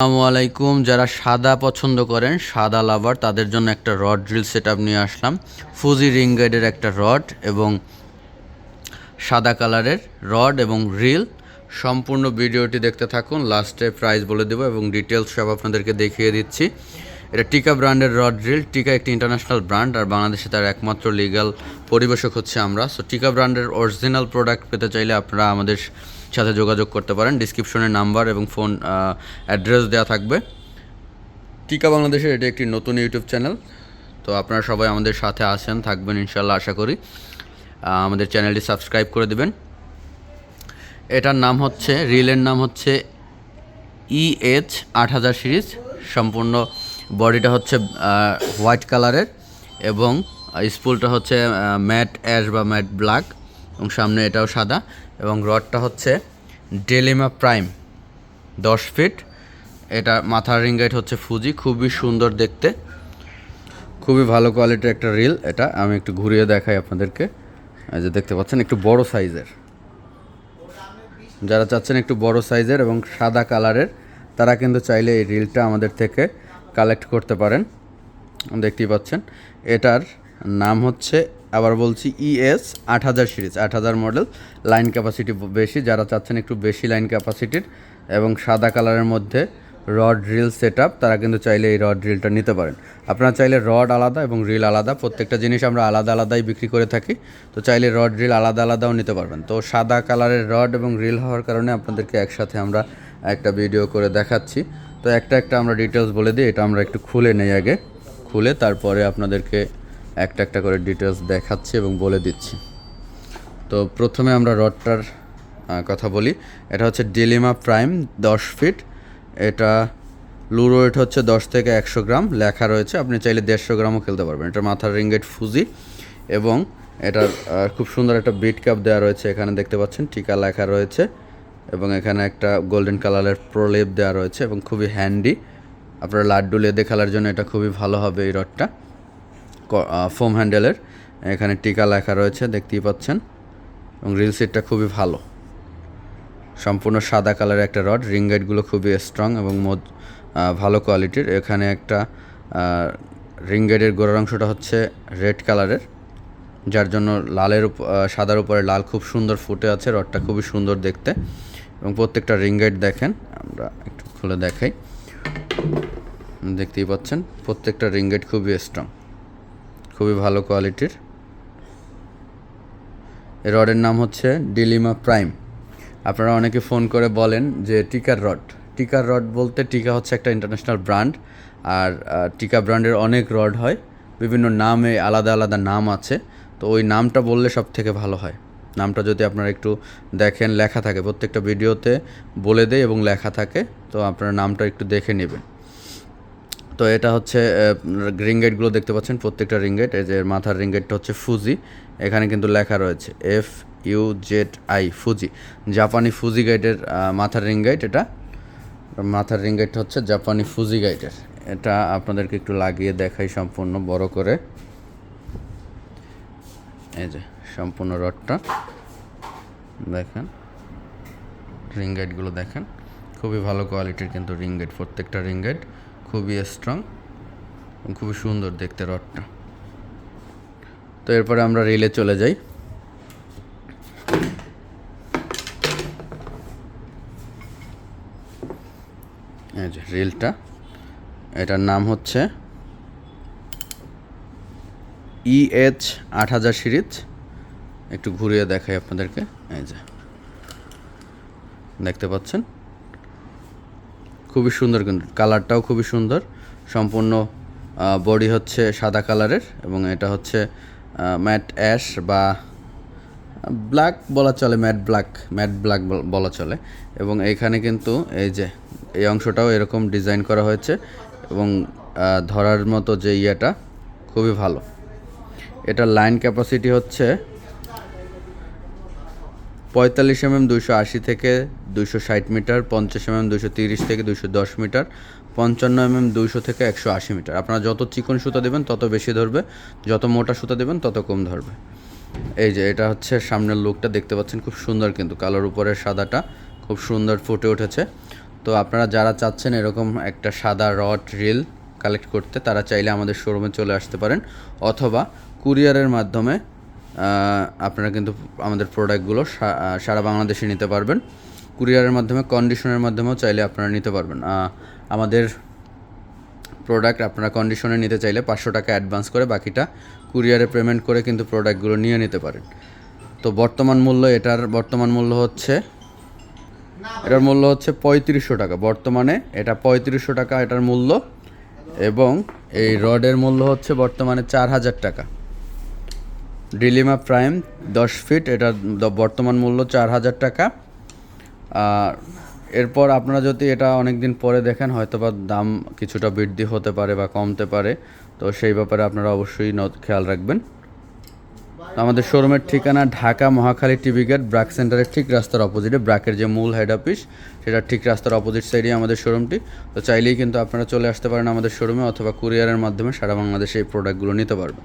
আসসালামু আলাইকুম। যারা সাদা পছন্দ করেন, সাদা লাভার, তাদের জন্য একটা রড ড্রিল সেট নিয়ে আসলাম। ফুজি রিং গাইডের একটা রড এবং সাদা কালারের রড এবং রিল। সম্পূর্ণ ভিডিওটি দেখতে থাকুন, লাস্টে প্রাইস বলে দেবো এবং ডিটেলস সব আপনাদেরকে দেখিয়ে দিচ্ছি। এটা টিকা ব্র্যান্ডের রড ড্রিল, টিকা একটি ইন্টারন্যাশনাল ব্র্যান্ড, আর বাংলাদেশে তার একমাত্র লিগ্যাল পরিবেশক হচ্ছে আমরা। সো টিকা ব্র্যান্ডের অরিজিনাল প্রোডাক্ট পেতে চাইলে আপনারা আমাদের সাথে যোগাযোগ করতে পারেন। ডিসক্রিপশনে নাম্বার এবং ফোন অ্যাড্রেস দেওয়া থাকবে। টিকা বাংলাদেশের এটি একটি নতুন ইউটিউব চ্যানেল। তো আপনারা সবাই আমাদের সাথে আসেন থাকবেন ইনশাল্লাহ আশা করি। আমাদের চ্যানেলটি সাবস্ক্রাইব করে দেবেন। এটার নাম হচ্ছে, রিলের নাম হচ্ছে ইএইচ আট হাজার সিরিজ। সম্পূর্ণ বডিটা হচ্ছে হোয়াইট কালারের এবং স্পুলটা হচ্ছে ম্যাট অ্যাশ বা ম্যাট ব্ল্যাক এবং সামনে এটাও সাদা। এবং রডটা হচ্ছে ডেলিমা প্রাইম, দশ ফিট। এটা মাথার রিঙ্গাইট হচ্ছে ফুজি খুবই সুন্দর দেখতে। খুবই ভালো কোয়ালিটির একটা রিল এটা। আমি একটু ঘুরিয়ে দেখাই আপনাদেরকে। যে দেখতে পাচ্ছেন, একটু বড় সাইজের। যারা চাচ্ছেন একটু বড় সাইজের এবং সাদা কালারের, তারা কিন্তু চাইলে এই রিলটা আমাদের থেকে কালেক্ট করতে পারেন। দেখতেই পাচ্ছেন, এটার নাম হচ্ছে আবার বলছি ইএস আট হাজার সিরিজ, আট হাজার মডেল। লাইন ক্যাপাসিটি বেশি, যারা চাচ্ছেন একটু বেশি লাইন ক্যাপাসিটির এবং সাদা কালারের মধ্যে রড রিল সেট আপ তারা কিন্তু চাইলে এই রড রিলটা নিতে পারেন। আপনারা চাইলে রড আলাদা এবং রিল আলাদা, প্রত্যেকটা জিনিস আমরা আলাদা আলাদাই বিক্রি করে থাকি। তো চাইলে রড রিল আলাদা আলাদাও নিতে পারবেন। তো সাদা কালারের রড এবং রিল হওয়ার কারণে আপনাদেরকে একসাথে আমরা একটা ভিডিও করে দেখাচ্ছি। তো একটা একটা আমরা ডিটেলস বলে দিই, এটা আমরা একটু খুলে নেই আগে। খুলে তারপরে আপনাদেরকে একটা একটা করে ডিটেলস দেখাচ্ছি এবং বলে দিচ্ছি। তো প্রথমে আমরা রডটার কথা বলি। এটা হচ্ছে ডিলিমা প্রাইম দশ ফিট এটা লুরো ওয়েট হচ্ছে দশ থেকে একশো গ্রাম। লেখা রয়েছে, আপনি চাইলে দেড়শো গ্রামও খেলতে পারবেন। এটা মাথার রিঙ্গেট ফুজি এবং এটার খুব সুন্দর একটা বিট কাপ দেওয়া রয়েছে। এখানে দেখতে পাচ্ছেন, টিকা লেখা রয়েছে এবং এখানে একটা গোল্ডেন কালারের প্রলেপ দেওয়া রয়েছে এবং খুবই হ্যান্ডি আপনার লাড্ডু লেদে খেলার জন্য এটা খুবই ভালো হবে এই রডটা। ফোম হ্যান্ডেলের। এখানে টিকা লেখা রয়েছে, দেখতেই পাচ্ছেন। এবং রিল সেটটা খুবই ভালো। সম্পূর্ণ সাদা কালারের একটা রড। রিং গাইডগুলো খুবই স্ট্রং এবং ভালো কোয়ালিটির এখানে একটা রিং গাইডের গোড়ার অংশটা হচ্ছে রেড কালারের। যার জন্য লালের সাদার উপরে লাল খুব সুন্দর ফুটে আছে। রডটা খুবই সুন্দর দেখতে। এবং প্রত্যেকটা রিং গাইড দেখেন। আমরা একটু খুলে দেখাই। দেখতেই পাচ্ছেন, প্রত্যেকটা রিং গাইড খুবই স্ট্রং খুবই ভালো কোয়ালিটির। এই রডের নাম হচ্ছে ডিলিমা প্রাইম। আপনারা অনেকে ফোন করে বলেন যে টিকার রড। টিকার রড বলতে টিকা হচ্ছে একটা ইন্টারন্যাশনাল ব্র্যান্ড আর টিকা ব্র্যান্ডের অনেক রড হয়। বিভিন্ন নামে আলাদা আলাদা নাম আছে। তো ওই নামটা বললে সব থেকে ভালো হয়। নামটা যদি আপনারা একটু দেখেন, লেখা থাকে, প্রত্যেকটা ভিডিওতে বলে দেয় এবং লেখা থাকে, তো আপনারা নামটা একটু দেখে নেবেন। তো এটা হচ্ছে রিং গেটগুলো দেখতে পাচ্ছেন, প্রত্যেকটা রিং গেট। এই যে মাথার রিং গেটটা হচ্ছে ফুজি এখানে কিন্তু লেখা রয়েছে F U Z I Fuji জাপানি ফুজি গাইডের মাথার রিং গাইড এটা। মাথার রিং গাইডটা হচ্ছে জাপানি ফুজি গাইডের এটা আপনাদেরকে একটু লাগিয়ে দেখাই সম্পূর্ণ, বড় করে। এই যে সম্পূর্ণ রডটা, দেখেন। রিং গাইডগুলো দেখেন। খুবই ভালো কোয়ালিটির কিন্তু রিং গাইড প্রত্যেকটা রিং গাইড খুবই স্ট্রং খুবই সুন্দর দেখতে রডটা। তো এরপরে আমরা রিলে চলে যাই। এই যে রিলটা এটার নাম হচ্ছে ইএইচ আট হাজার সিরিজ। একটু ঘুরিয়ে দেখাই আপনাদেরকে। এই যে, দেখতে পাচ্ছেন? খুবই সুন্দর কিন্তু কালারটাও খুবই সুন্দর। সম্পূর্ণ বডি হচ্ছে সাদা কালারের এবং এটা হচ্ছে ম্যাট অ্যাশ বা ব্ল্যাক বলা চলে, ম্যাট ব্ল্যাক ম্যাট ব্ল্যাক বলা চলে। এবং এইখানে কিন্তু এই যে, এই অংশটাও এরকম ডিজাইন করা হয়েছে এবং ধরার মতো যে ইয়েটা খুবই ভালো। এটা লাইন ক্যাপাসিটি হচ্ছে পঁয়তাল্লিশ এমএম দুশো আশি থেকে দুশো ষাট মিটার, পঞ্চাশ এমএম দুশো তিরিশ থেকে দুশো দশ মিটার, পঞ্চান্ন এমএম দুইশো থেকে একশো আশি মিটার। আপনারা যত চিকন সুতা দেবেন, তত বেশি ধরবে, যত মোটা সুতা দেবেন, তত কম ধরবে। এই যে, এটা হচ্ছে সামনের লুকটা দেখতে পাচ্ছেন খুব সুন্দর কিন্তু, কালোর উপরের সাদাটা খুব সুন্দর ফুটে উঠেছে। তো আপনারা যারা চাচ্ছেন এরকম একটা সাদা রড রিল কালেক্ট করতে, তারা চাইলে আমাদের শোরুমে চলে আসতে পারেন, অথবা কুরিয়ারের মাধ্যমে আপনারা কিন্তু আমাদের প্রোডাক্টগুলো সারা বাংলাদেশে নিতে পারবেন। কুরিয়ারের মাধ্যমে কন্ডিশনের মাধ্যমেও চাইলে আপনারা নিতে পারবেন। আমাদের প্রোডাক্ট আপনারা কন্ডিশনে নিতে চাইলে পাঁচশো টাকা অ্যাডভান্স করে বাকিটা কুরিয়ারে পেমেন্ট করে কিন্তু প্রোডাক্টগুলো নিয়ে নিতে পারেন। তো বর্তমান মূল্য এটার, বর্তমান মূল্য হচ্ছে, এটার মূল্য হচ্ছে পঁয়ত্রিশশো টাকা। বর্তমানে এটা পঁয়ত্রিশশো টাকা এটার মূল্য এবং এই রডের মূল্য হচ্ছে বর্তমানে চার হাজার টাকা। ডিলিমা প্রাইম দশ ফিট এটার বর্তমান মূল্য চার হাজার টাকা। আর এরপর আপনারা যদি এটা অনেক দিন পরে দেখেন হয়তো বা দাম কিছুটা বৃদ্ধি হতে পারে বা কমতে পারে। তো সেই ব্যাপারে আপনারা অবশ্যই খেয়াল রাখবেন। তো আমাদের শোরুমের ঠিকানা ঢাকা মহাখালী টিভি গেট, ব্রাক সেন্টারের ঠিক রাস্তার অপোজিটে, ব্রাকের যে মূল হেড অফিস সেটা ঠিক রাস্তার অপোজিট সাইডে আমাদের শোরুমটি। তো চাইলেই কিন্তু আপনারা চলে আসতে পারেন আমাদের শোরুমে অথবা কুরিয়ারের মাধ্যমে সারা বাংলাদেশে এই প্রোডাক্টগুলো নিতে পারবেন।